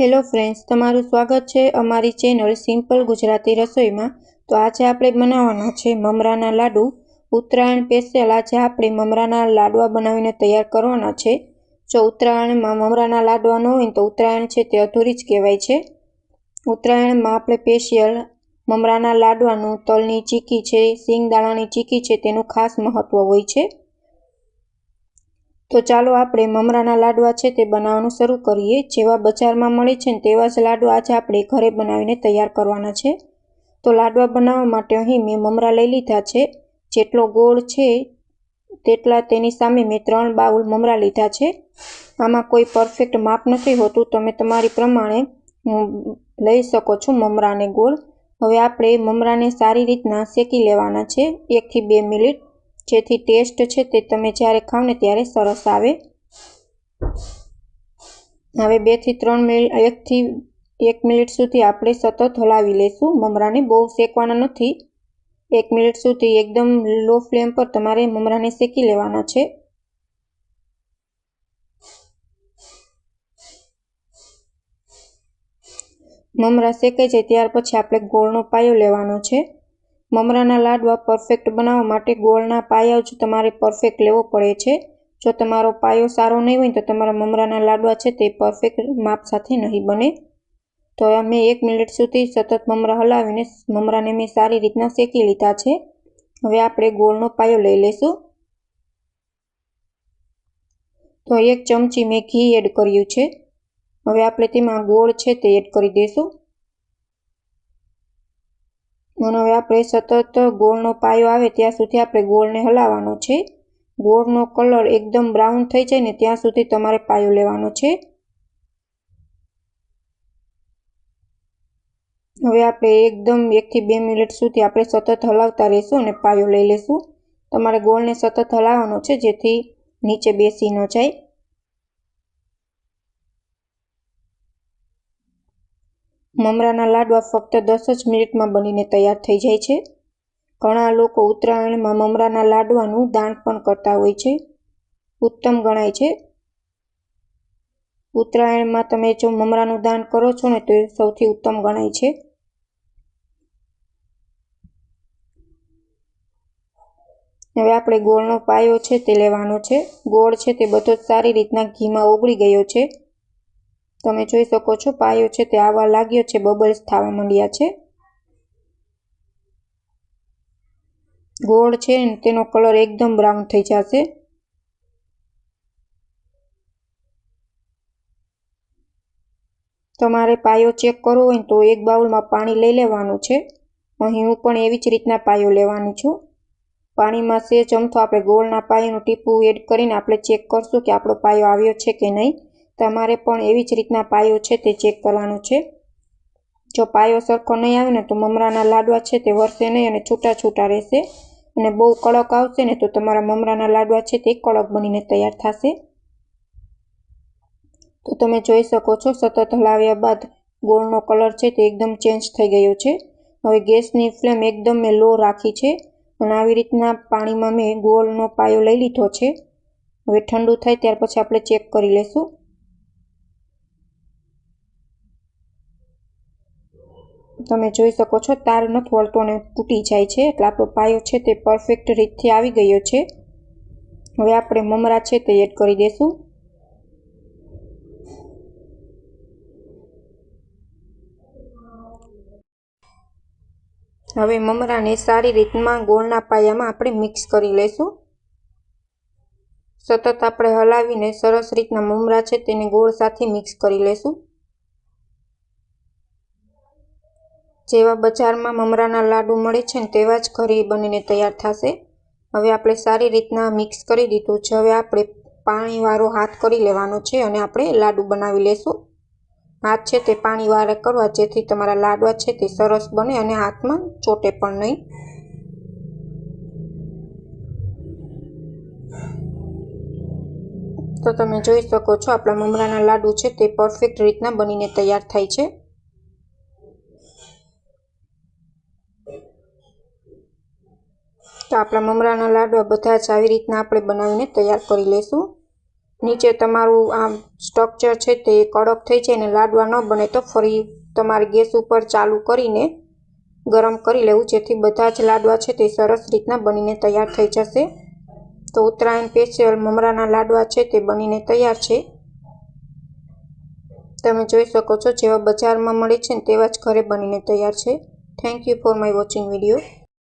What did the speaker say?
Hello friends તમારું સ્વાગત છે અમારી ચેનલ સિમ્પલ ગુજરાતી રસોઈમાં. તો આજે આપણે બનાવવાના છે મમરાના લાડુ. ઉત્તરાયણ સ્પેશિયલ આજે આપણે મમરાના લાડવા બનાવીને તૈયાર કરવાના છે. જો ઉત્તરાયણમાં મમરાના લાડવા ન હોય તો ઉત્તરાયણ છે તે અધૂરી જ કહેવાય છે. ઉત્તરાયણમાં આપણે સ્પેશિયલ મમરાના લાડવાનું તલની ચીકી છે સિંગદાણાની ચીકી છે તેનું ખાસ મહત્ત્વ હોય છે. તો ચાલો આપણે મમરાના લાડવા છે તે બનાવવાનું શરૂ કરીએ. જેવા બજારમાં મળે છે ને તેવા જ લાડવા આજે આપણે ઘરે બનાવીને તૈયાર કરવાના છે. તો લાડવા બનાવવા માટે અહીં મેં મમરા લઈ લીધા છે. જેટલો ગોળ છે તેટલા તેની સામે મેં ત્રણ બાઉલ મમરા લીધા છે. આમાં કોઈ પરફેક્ટ માપ નથી હોતું. તમે તમારી પ્રમાણે લઈ શકો છો મમરાને ગોળ. હવે આપણે મમરાને સારી રીતના શેકી લેવાના છે. એકથી બે મિનિટ જેથી ટેસ્ટ છે તે તમે જ્યારે ખાવ ને ત્યારે સરસ આવે. હવે બેથી ત્રણ મિનિટ એકથી એક મિનિટ સુધી આપણે સતત હલાવી લઈશું મમરાને બહુ શેકવાના નથી. એક મિનિટ સુધી એકદમ લો ફ્લેમ પર તમારે મમરાને શેકી લેવાના છે. મમરા શેકાઈ જાય ત્યાર પછી આપણે ગોળનો પાયો લેવાનો છે. મમરાના લાડવા પરફેક્ટ બનાવવા માટે ગોળના પાયા જ તમારે પરફેક્ટ લેવો પડે છે. જો તમારો પાયો સારો નહીં હોય તો તમારા મમરાના લાડવા છે તે પરફેક્ટ માપ સાથે નહીં બને. તો અમે એક મિનિટ સુધી સતત મમરા હલાવીને મમરાને મેં સારી રીતના શેકી લીધા છે. હવે આપણે ગોળનો પાયો લઈ લઈશું. તો એક ચમચી મેં ઘી એડ કર્યું છે. હવે આપણે તેમાં ગોળ છે તે એડ કરી દઈશું. અને હવે આપણે સતત ગોળનો પાયો આવે ત્યાં સુધી આપણે ગોળને હલાવવાનો છે. ગોળનો કલર એકદમ બ્રાઉન થઈ જાય ને ત્યાં સુધી તમારે પાયો લેવાનો છે. હવે આપણે એકદમ એકથી બે મિનિટ સુધી આપણે સતત હલાવતા રહીશું અને પાયો લઈ લઈશું તમારે ગોળને સતત હલાવવાનો છે જેથી નીચે બેસી ન જાય. મમરાના લાડવા ફક્ત દસ જ મિનિટમાં બનીને તૈયાર થઈ જાય છે. ઘણા લોકો ઉત્તરાયણમાં મમરાના લાડવાનું દાન પણ કરતા હોય છે. ઉત્તમ ગણાય છે. ઉત્તરાયણમાં તમે જો મમરાનું દાન કરો છો ને તો એ સૌથી ઉત્તમ ગણાય છે. હવે આપણે ગોળનો પાયો છે તે લેવાનો છે. ગોળ છે તે બધો જ સારી રીતના ઘીમાં ઓગળી ગયો છે. તમે જોઈ શકો છો, પાયો છે તે આવવા લાગ્યો છે, બબલ્સ થવા માંડ્યા છે. ગોળ છે તેનો કલર એકદમ બ્રાઉન થઈ જશે. તમારે પાયો ચેક કરવો હોય તો એક બાઉલમાં પાણી લઈ લેવાનું છે. અહીં હું પણ એવી જ રીતના પાયો લેવાની છું. પાણીમાં સે ચમથો આપણે ગોળના પાયાનું ટીપું એડ કરીને આપણે ચેક કરશું કે આપણો પાયો આવ્યો છે કે નહીં. તમારે પણ એવી જ રીતના પાયો છે તે ચેક કરવાનો છે. જો પાયો સરખો નહીં આવે ને તો મમરાના લાડવા છે તે વરસે નહીં અને છૂટા છૂટા રહેશે. અને બહુ કડક આવશે ને તો તમારા મમરાના લાડવા છે તે કડક બનીને તૈયાર થશે. તો તમે જોઈ શકો છો, સતત હલાવ્યા બાદ ગોળનો કલર છે તે એકદમ ચેન્જ થઈ ગયો છે. હવે ગેસની ફ્લેમ એકદમ મેં લો રાખી છે અને આવી રીતના પાણીમાં મેં ગોળનો પાયો લઈ લીધો છે. હવે ઠંડુ થાય ત્યાર પછી આપણે ચેક કરી લઈશું તમે જોઈ શકો છો તાર નથી વળતો અને તૂટી જાય છે. એટલે આપણો પાયો છે તે પરફેક્ટ રીતથી આવી ગયો છે. હવે આપણે મમરા છે તે એડ કરી દઈશું હવે મમરાને સારી રીતમાં ગોળના પાયામાં આપણે મિક્સ કરી લઈશું સતત આપણે હલાવીને સરસ રીતના મમરા છે તેને ગોળ સાથે મિક્સ કરી લઈશું જેવા બજારમાં મમરાના લાડુ મળે છે ને તેવા જ ઘરે બનીને તૈયાર થશે. હવે આપણે સારી રીતના મિક્સ કરી દીધું છે. હવે આપણે પાણીવાળો હાથ કરી લેવાનો છે અને આપણે લાડુ બનાવી લેશું. હાથ છે તે પાણીવાળા કરવા જેથી તમારા લાડવા છે તે સરસ બને અને હાથમાં ચોટે પણ નહીં. તો તમે જોઈ શકો છો આપણા મમરાના લાડુ છે તે પરફેક્ટ રીતના બનીને તૈયાર થાય છે. તો આપણા મમરાના લાડવા બધા જ આવી રીતના આપણે બનાવીને તૈયાર કરી લઈશું નીચે તમારું આમ સ્ટ્રક્ચર છે તે કડક થઈ જાય અને લાડવા ન બને તો ફરી તમારે ગેસ ઉપર ચાલુ કરીને ગરમ કરી લેવું, જેથી બધા જ લાડવા છે તે સરસ રીતના બનીને તૈયાર થઈ જશે. તો ઉત્તરાયણ સ્પેશિયલ મમરાના લાડવા છે તે બનીને તૈયાર છે. તમે જોઈ શકો છો જેવા બજારમાં મળે છે ને તેવા જ ઘરે બનીને તૈયાર છે. Thank you for my watching video